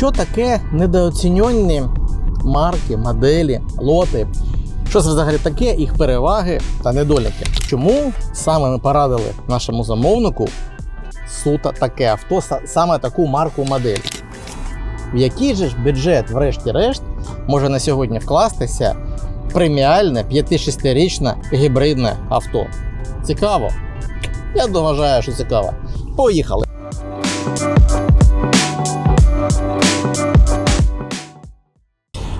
що таке недооцінені марки, моделі, лоти? Що це взагалі таке, їх переваги та недоліки? Чому саме ми порадили нашому замовнику суто таке авто, саме таку марку модель? В який же ж бюджет, врешті-решт, може на сьогодні вкластися преміальне 5-6-річне гібридне авто? Цікаво? Я вважаю, що цікаво. Поїхали!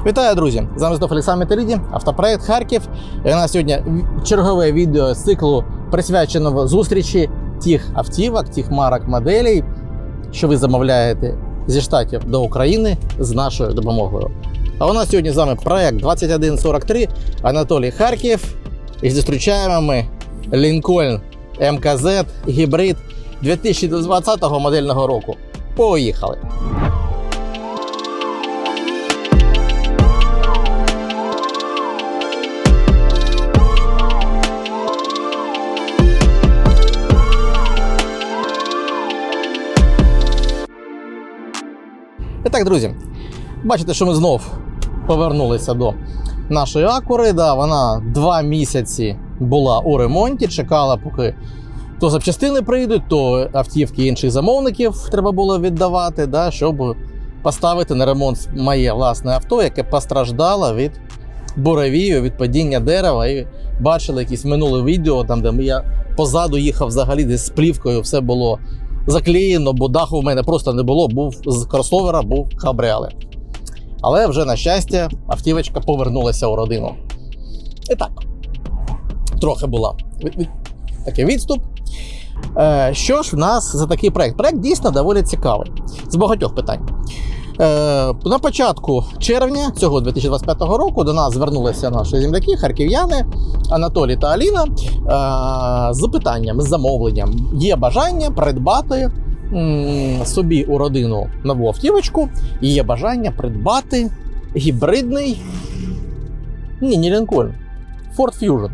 Вітаю, друзі! З вами знов Олександр Металіді, автопроект Харків. І у нас сьогодні чергове відео з циклу присвяченого зустрічі тих автівок, тих марок моделей, що ви замовляєте зі штатів до України з нашою допомогою. А у нас сьогодні з вами проект 2143 Анатолій Харків. І зустрічаємо ми Lincoln МКЗ гібрид 2020 модельного року. Поїхали! І так, друзі, бачите, що ми знов повернулися до нашої акури. Да, вона два місяці була у ремонті, чекала, поки то запчастини прийдуть, то автівки інших замовників треба було віддавати, да, щоб поставити на ремонт моє власне авто, яке постраждало від буревію, від падіння дерева. І бачили якісь минуле відео, там, де я позаду їхав взагалі десь з плівкою, все було заклеєно, бо даху в мене просто не було, був з кросовера, був кабріолет. Але вже, на щастя, автівочка повернулася у родину. І так, трохи була такий відступ. Е, що ж в нас за такий проект? Проект дійсно доволі цікавий з багатьох питань. Е, на початку червня цього 2025 року до нас звернулися наші земляки, харків'яни Анатолій та Аліна е, з питанням, з замовленням. Є бажання придбати собі у родину нову автівочку, і є бажання придбати гібридний. Ні, не Lincoln, Ford Fusion.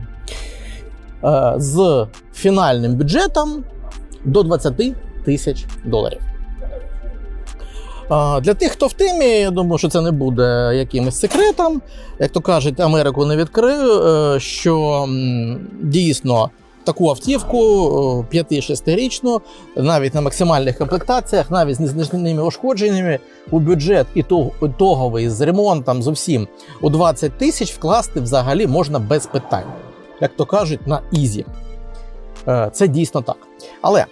Е, з фінальним бюджетом до 20 тисяч доларів. Для тих, хто в темі, я думаю, що це не буде якимось секретом. Як то кажуть, Америку не відкрию, е, що дійсно таку автівку 5-6-річну, навіть на максимальних комплектаціях, навіть з незначними ушкодженнями, у бюджет і то- ітоговий з ремонтом з усім у 20 тисяч вкласти взагалі можна без питань. Як то кажуть, на ізі. Е, Це дійсно так. Але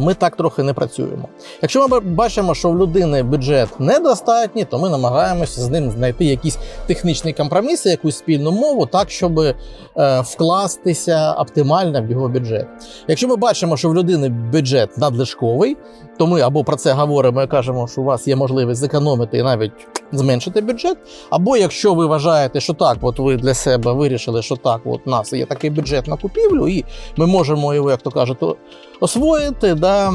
ми так трохи не працюємо. Якщо ми бачимо, що в людини бюджет недостатній, то ми намагаємося з ним знайти якісь технічні компроміси, якусь спільну мову, так щоб е, вкластися оптимально в його бюджет. Якщо ми бачимо, що в людини бюджет надлишковий, то ми або про це говоримо і кажемо, що у вас є можливість зекономити і навіть зменшити бюджет. Або якщо ви вважаєте, що так, от ви для себе вирішили, що так, от у нас є такий бюджет на купівлю, і ми можемо його, як то кажуть, освоїти, да,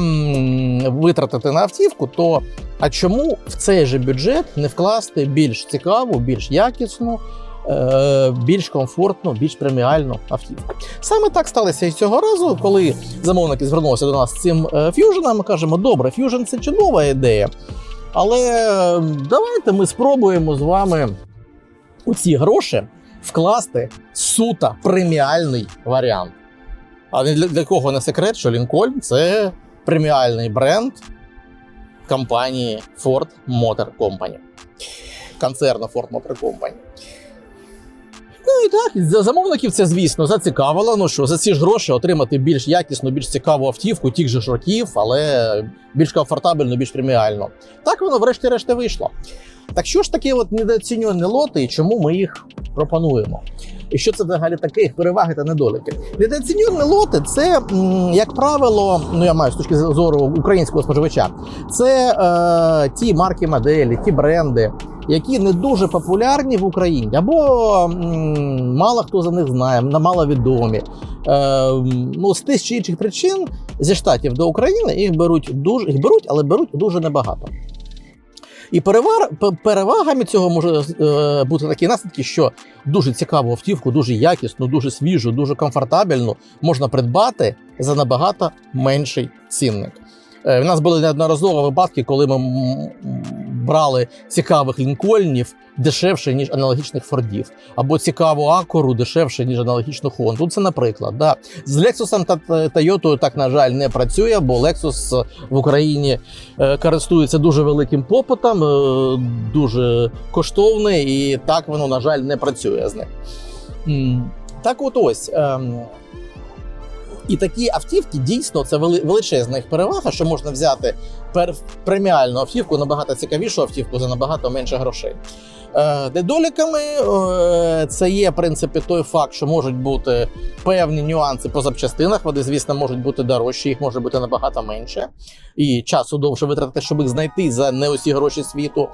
витратити на автівку, то а чому в цей же бюджет не вкласти більш цікаву, більш якісну, більш комфортну, більш преміальну автівку? Саме так сталося і цього разу, коли замовники звернулися до нас з цим е, ф'юженом, ми кажемо, добре, ф'южен це чудова ідея. Але е, давайте ми спробуємо з вами у ці гроші вкласти суто преміальний варіант. А для, для кого не секрет, що Lincoln – це преміальний бренд компанії Ford Motor Company. Концерну Ford Motor Company. Ну і так, за замовників це, звісно, зацікавило. Ну що, за ці ж гроші отримати більш якісну, більш цікаву автівку, тих же ж років, але більш комфортабельно, більш преміально. Так воно, врешті-решт, вийшло. Так що ж такі от недооцінювані лоти і чому ми їх пропонуємо? І що це взагалі таке, їх переваги та недоліки? Недооцінювані лоти це, як правило, ну я маю з точки зору українського споживача, це е, ті марки моделі, ті бренди, які не дуже популярні в Україні, або м, мало хто за них знає, на- маловідомі. Е, ну, з тих чи інших причин зі штатів до України їх беруть дуже їх беруть, але беруть дуже небагато. І перевар, перевагами цього може е, бути такі наслідки, що дуже цікаву автівку, дуже якісну, дуже свіжу, дуже комфортабельну можна придбати за набагато менший цінник. Е, У нас були неодноразово випадки, коли ми брали цікавих лінкольнів дешевше, ніж аналогічних фордів, або цікаву акуру дешевше, ніж аналогічну Хонду. Це, наприклад, да. з Lexus та Toyota так, на жаль, не працює, бо Lexus в Україні е, користується дуже великим попитом, е, дуже коштовний, і так воно, на жаль, не працює з ним. Так от ось. І такі автівки дійсно це величезна їх перевага, що можна взяти преміальну автівку, набагато цікавішу автівку за набагато менше грошей. Е, Недоліками е, це є в принципі той факт, що можуть бути певні нюанси по запчастинах. Вони, звісно, можуть бути дорожчі, їх може бути набагато менше. І часу довше витратити, щоб їх знайти за не усі гроші світу.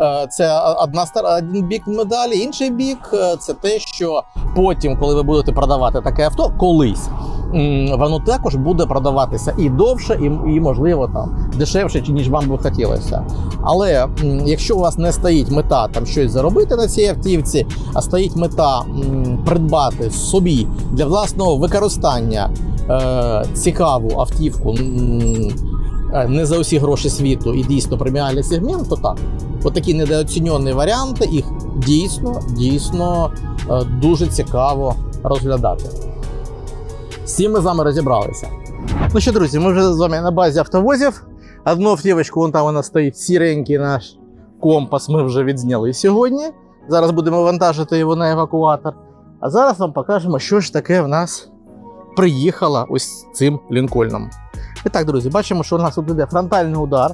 Е, Це одна один бік медалі. Інший бік це те, що потім, коли ви будете продавати таке авто, колись воно також буде продаватися і довше, і, і можливо там дешевше, ніж вам би хотілося. Але якщо у вас не стоїть мета там щось заробити на цій автівці, а стоїть мета м, придбати собі для власного використання е, цікаву автівку. м, е, Не за усі гроші світу і дійсно преміальний сегмент, то так. Отакі недооцінені варіанти, їх дійсно, дійсно е, дуже цікаво розглядати. Цим ми з вами розібралися. Ну що, друзі, ми вже з вами на базі автовозів. Одну автівочку, вон там вона стоїть, сіренький наш компас ми вже відзняли сьогодні. Зараз будемо вантажити його на евакуатор. А зараз вам покажемо, що ж таке в нас приїхало ось цим лінкольном. І так, друзі, бачимо, що у нас тут іде фронтальний удар.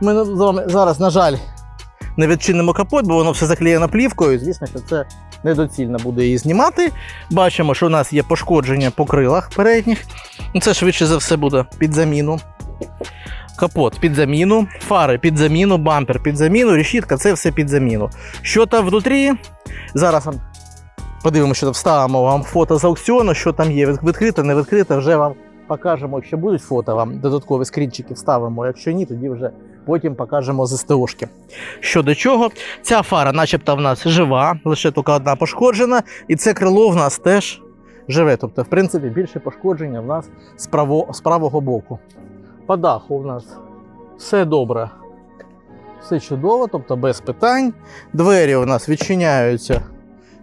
Ми з вами зараз, на жаль, не відчинимо капот, бо воно все заклеєно плівкою. Звісно, що це недоцільно буде її знімати. Бачимо, що у нас є пошкодження по крилах передніх. Ну, Це швидше за все буде під заміну. Капот під заміну, фари під заміну, бампер під заміну, решітка це все під заміну. Що там внутрі? Зараз подивимося, що там вставимо вам фото з аукціону, що там є. Відкрите, не відкрите, вже вам покажемо, якщо будуть фото, вам додаткові скрінчики вставимо. Якщо ні, тоді вже потім покажемо з СТОшки. Що до чого, ця фара, начебто, в нас жива, лише тільки одна пошкоджена, і це крило в нас теж живе. Тобто, в принципі, більше пошкодження в нас з, право, з правого боку. По даху у нас все добре. Все чудово, тобто без питань. Двері у нас відчиняються,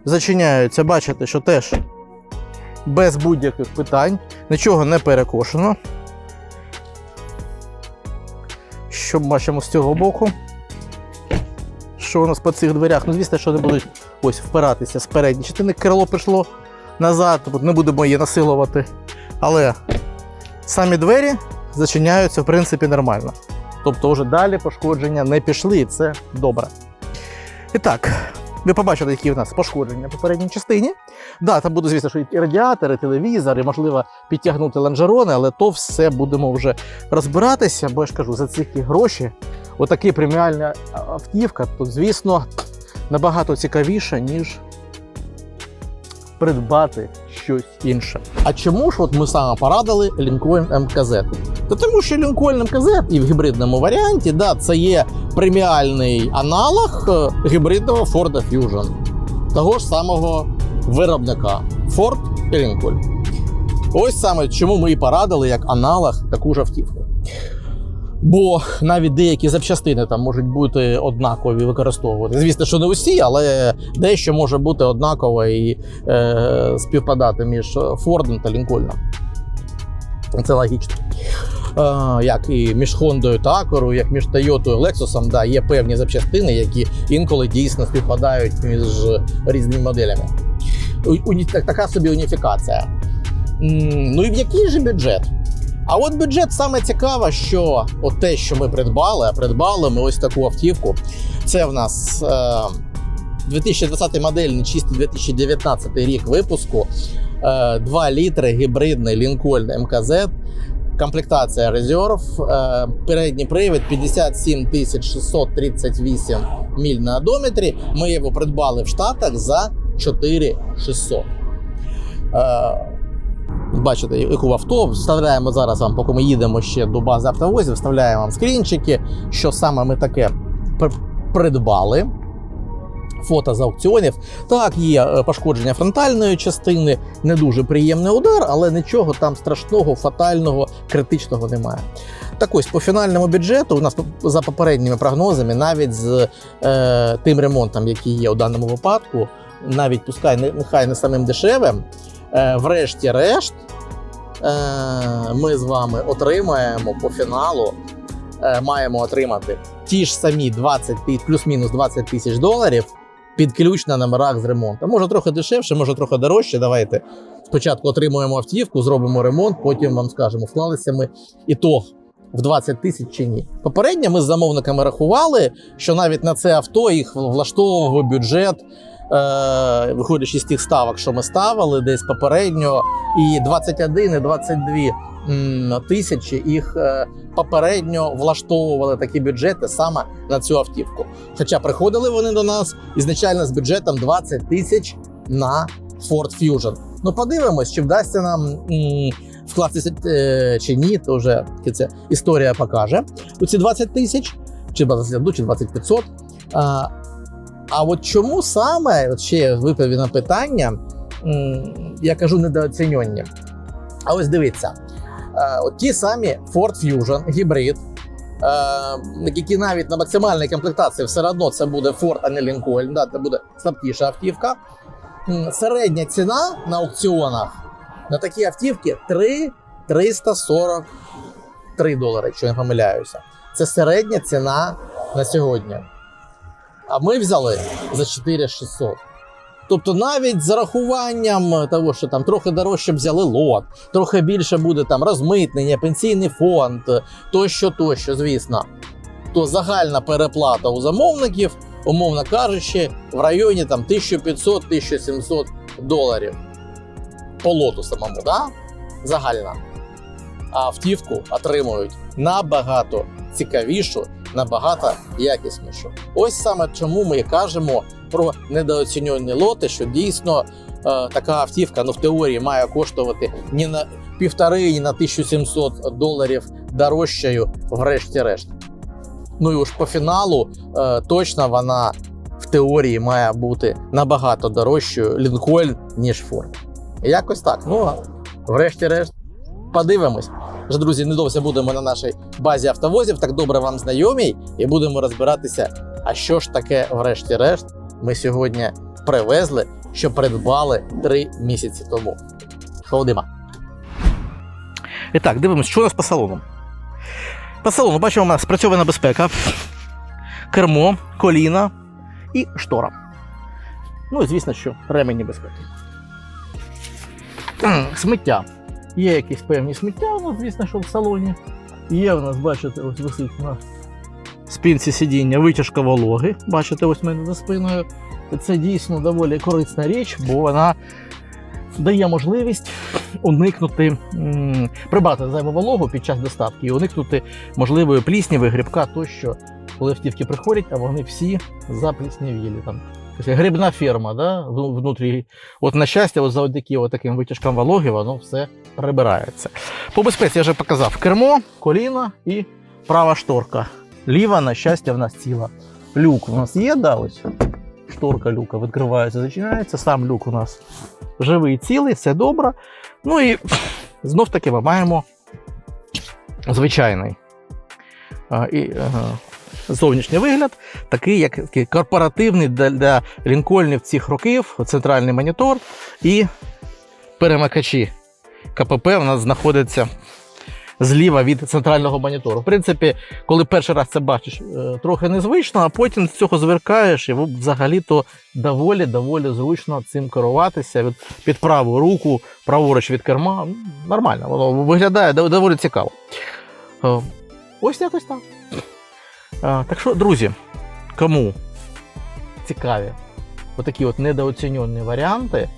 зачиняються, бачите, що теж без будь-яких питань, нічого не перекошено. Що бачимо з цього боку? Що у нас по цих дверях? Ну, звісно, що не будуть ось впиратися з передньої частини. Крило пішло назад, не будемо її насилувати. Але самі двері зачиняються, в принципі, нормально. Тобто, вже далі пошкодження не пішли, і це добре. І так, ви побачили, які в нас пошкодження по передній частині. Да, там буде, звісно, що і радіатори, і телевізор, і можливо підтягнути лонжерони, але то все будемо вже розбиратися, бо я ж кажу, за ці гроші, отакі преміальна автівка, то, звісно, набагато цікавіше, ніж придбати щось інше. А чому ж от ми саме порадили Lincoln МКЗ? Та тому що Lincoln МКЗ і в гібридному варіанті, да, це є преміальний аналог е, гібридного Ford Fusion, того ж самого виробника Ford і Lincoln. Ось саме чому ми і порадили як аналог таку ж автівку. Бо навіть деякі запчастини там можуть бути однакові використовувати. Звісно, що не усі, але дещо може бути однаково і е, співпадати між Фордом та Лінкольном. Це логічно. Як і між Хондою та Акорою, як між Тойотою Лексусом, да, є певні запчастини, які інколи дійсно співпадають між різними моделями. Уні- така собі уніфікація. Ну і в який же бюджет? А от бюджет саме цікаве, що от те, що ми придбали, а придбали ми ось таку автівку. Це в нас е, 2020 модельний, чистий 2019 рік випуску. Е, 2 літри гібридний Lincoln МКЗ. Комплектація Reserve, е, передній привід 57 638 міль на одометрі. Ми його придбали в Штатах за 4600. Е, Бачите, яку авто вставляємо зараз вам, поки ми їдемо ще до бази автовозів, вставляємо вам скрінчики, що саме ми таке придбали. Фото з аукціонів. Так, є е, пошкодження фронтальної частини, не дуже приємний удар, але нічого там страшного, фатального, критичного немає. Так ось по фінальному бюджету у нас за попередніми прогнозами, навіть з е, тим ремонтом, який є у даному випадку, навіть пускай нехай не самим дешевим, е, врешті-решт, е, ми з вами отримаємо по фіналу, е, маємо отримати ті ж самі 20 плюс-мінус 20 тисяч доларів під на номерах з ремонту. Може трохи дешевше, може трохи дорожче. Давайте спочатку отримуємо автівку, зробимо ремонт, потім вам скажемо, вклалися ми ітог в 20 тисяч чи ні. Попередньо ми з замовниками рахували, що навіть на це авто їх влаштовував бюджет. Е, виходячи з тих ставок, що ми ставили десь попередньо, і 21 і 22 тисячі їх е, попередньо влаштовували такі бюджети саме на цю автівку. Хоча приходили вони до нас ізначально з бюджетом 20 тисяч на Ford Fusion. Ну, подивимось, чи вдасться нам вкластися е, чи ні, то вже це історія покаже. У ці 20 тисяч, чи 21, чи 20 500. А, от чому саме, ще відповідь на питання, я кажу недооцінювання. А ось дивіться, е, от ті самі Ford Fusion, гібрид, е, які навіть на максимальній комплектації все одно це буде Ford, а не Lincoln, да, це буде слабкіша автівка. Середня ціна на аукціонах на такі автівки 3 343 долари, якщо не помиляюся. Це середня ціна на сьогодні. А ми взяли за 4600. Тобто навіть з зарахуванням того, що там трохи дорожче взяли лот, трохи більше буде там розмитнення, пенсійний фонд, тощо, тощо, звісно, то загальна переплата у замовників, умовно кажучи, в районі там 1500-1700 доларів по лоту самому, да? загальна. А автівку отримують набагато цікавішу, набагато якіснішу. Ось саме чому ми кажемо про недооцінені лоти, що дійсно е, така автівка ну, в теорії має коштувати ні на півтори, ні на 1700 доларів дорожчою, врешті-решт. Ну і уж по фіналу е, точно вона в теорії має бути набагато дорожчою Лінкольн, ніж Форд. Якось так. Ну, врешті-решт, подивимось. Вже, друзі, недовго будемо на нашій базі автовозів, так добре вам знайомій, і будемо розбиратися, а що ж таке, врешті-решт, ми сьогодні привезли, що придбали три місяці тому. Ходимо. І так, дивимось, що у нас по салону. По салону бачимо, у нас спрацьована безпека, кермо, коліна і штора. Ну і звісно, що ремені безпеки. М, Сміття. Є якісь певні сміття, у нас, звісно, що в салоні. Є у нас, бачите, ось висить на спинці сидіння витяжка вологи. Бачите, ось в мене за спиною. Це дійсно доволі корисна річ, бо вона дає можливість уникнути прибрати зайву вологу під час доставки і уникнути можливої плісняви, грибка тощо, коли автівки приходять, а вони всі запліснявілі. Там Тобто грибна ферма, да, внутрі. От на щастя, от завдяки от таким витяжкам вологи, воно все прибирається. По безпеці я вже показав кермо, коліна і права шторка. Ліва, на щастя, в нас ціла. Люк у нас є, да, ось. Шторка люка відкривається, зачиняється. Сам люк у нас живий, цілий, все добре. Ну і знов таки ми маємо звичайний а, і, е, зовнішній вигляд, такий, як такий корпоративний для, для лінкольнів цих років, центральний монітор і перемикачі. КПП у нас знаходиться зліва від центрального монітору. В принципі, коли перший раз це бачиш, е, трохи незвично, а потім з цього звикаєш, і взагалі-то доволі доволі зручно цим керуватися від, під праву руку, праворуч від керма. Нормально, воно виглядає доволі цікаво. Е, Ось якось так. Е, Так що, друзі, кому цікаві отакі от недооцінені варіанти,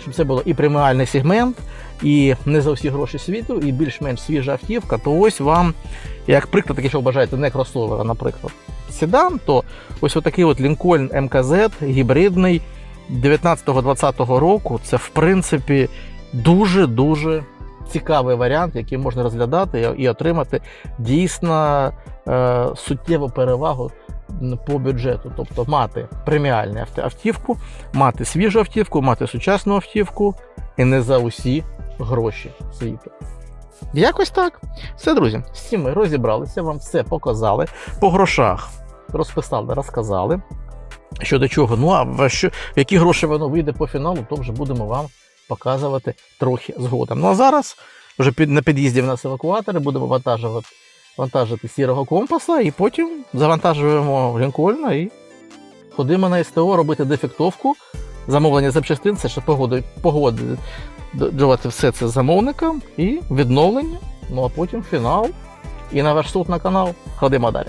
щоб це було і преміальний сегмент, і не за всі гроші світу, і більш-менш свіжа автівка, то ось вам, як приклад, якщо ви бажаєте не кросовера, наприклад, седан, то ось отакий от Lincoln МКЗ гібридний 19-20 року. Це в принципі дуже-дуже цікавий варіант, який можна розглядати і отримати дійсно е, суттєву перевагу по бюджету, тобто мати преміальну автівку, мати свіжу автівку, мати сучасну автівку і не за усі гроші світу. Якось так. Все, друзі, з цим ми розібралися, вам все показали. По грошах розписали, розказали. Що до чого. Ну а в що, які гроші воно вийде по фіналу, то вже будемо вам показувати трохи згодом. Ну а зараз вже під, на під'їзді в нас евакуатори, будемо вантажувати, вантажити сірого компаса, і потім завантажуємо Лінкольна і ходимо на СТО робити дефектовку. Замовлення запчастин, це ще погоди, погоджувати все це з замовником і відновлення. Ну а потім фінал. І на ваш суд на канал. Ходимо далі.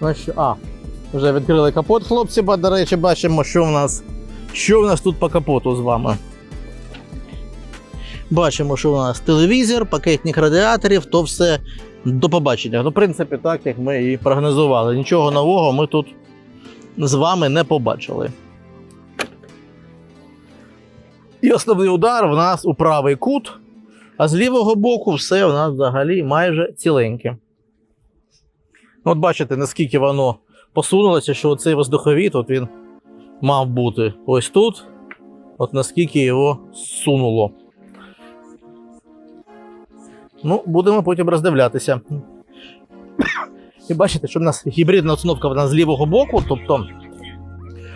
Ну що, а, вже відкрили капот, хлопці, бо, до речі, бачимо, що в нас, що в нас тут по капоту з вами. Бачимо, що у нас телевізор, пакетник радіаторів, то все до побачення. Ну, в принципі, так як ми і прогнозували. Нічого нового ми тут з вами не побачили. І основний удар в нас у правий кут, а з лівого боку все у нас взагалі майже ціленьке. Ну, От бачите, наскільки воно посунулося, що цей воздуховід от він мав бути ось тут. От наскільки його сунуло. Ну, будемо потім роздивлятися. І бачите, що в нас гібридна установка вона з лівого боку, тобто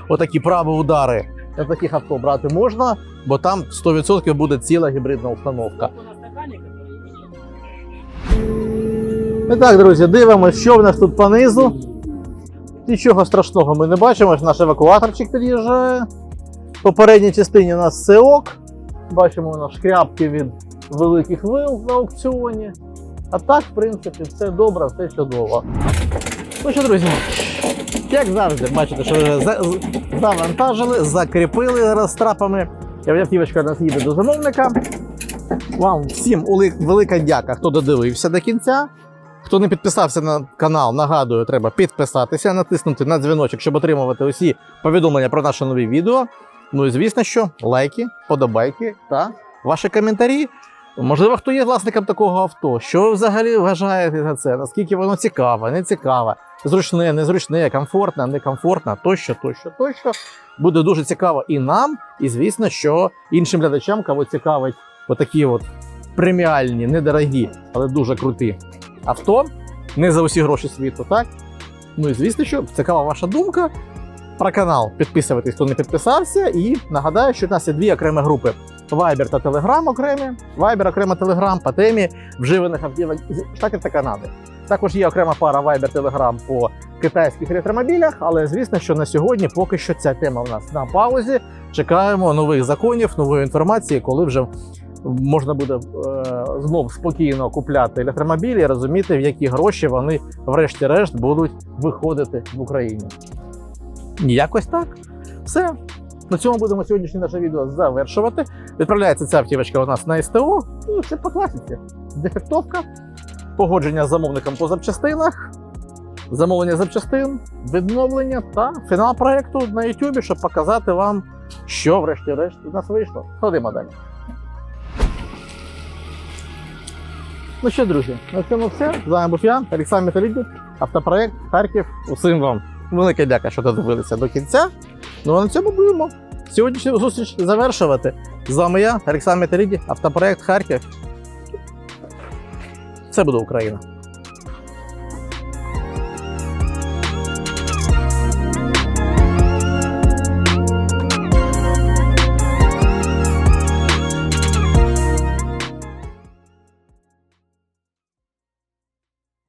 отакі праві удари на таких авто брати можна, бо там 100% буде ціла гібридна установка. І так, друзі, дивимося, що в нас тут понизу. Нічого страшного ми не бачимо, наш евакуаторчик під'їжджає. В попередній частині у нас все ок. Бачимо у нас шкрябки від великих вил на аукціоні. А так, в принципі, все добре, все чудово. Ну що, друзі, як завжди, бачите, що вже завантажили, закріпили розтрапами. Автівочка у нас їде до замовника. Вам всім велика дяка, хто додивився до кінця. Хто не підписався на канал, нагадую, треба підписатися, натиснути на дзвіночок, щоб отримувати усі повідомлення про наші нові відео. Ну і звісно, що лайки, подобайки та ваші коментарі. Можливо, хто є власником такого авто. Що ви взагалі вважаєте за це? Наскільки воно цікаве, не цікаве, зручне, незручне, комфортне, некомфортне, тощо, тощо, тощо. Буде дуже цікаво і нам, і звісно, що іншим глядачам, кого цікавить отакі от преміальні, недорогі, але дуже круті авто. Не за усі гроші світу, так? Ну і звісно, що цікава ваша думка про канал. Підписуйтесь, хто не підписався. І нагадаю, що в нас є дві окремі групи: Viber та Telegram окремі. Viber окремо Telegram по темі вживаних автівок з Штатів та Канади. Також є окрема пара Viber Telegram по китайських електромобілях, але звісно, що на сьогодні поки що ця тема в нас на паузі. Чекаємо нових законів, нової інформації, коли вже можна буде е, знов спокійно купляти електромобілі і розуміти, в які гроші вони, врешті-решт, будуть виходити в Україні. Якось так. Все. На цьому будемо сьогоднішнє наше відео завершувати. Відправляється ця автівочка у нас на СТО. Ну, все по класиці. Дефектовка, погодження з замовником по запчастинах, замовлення запчастин, відновлення та фінал проекту на YouTube, щоб показати вам, що врешті-решт у нас вийшло. Ходимо далі. Ну що, друзі, на цьому все. З вами був я, Олександр Металіді, автопроект Харків. Усім вам велика дяка, що додивилися до кінця. Ну а на цьому будемо сьогоднішню зустріч завершувати. З вами я, Олександр Метеріді, автопроект Харків. Це буде Україна.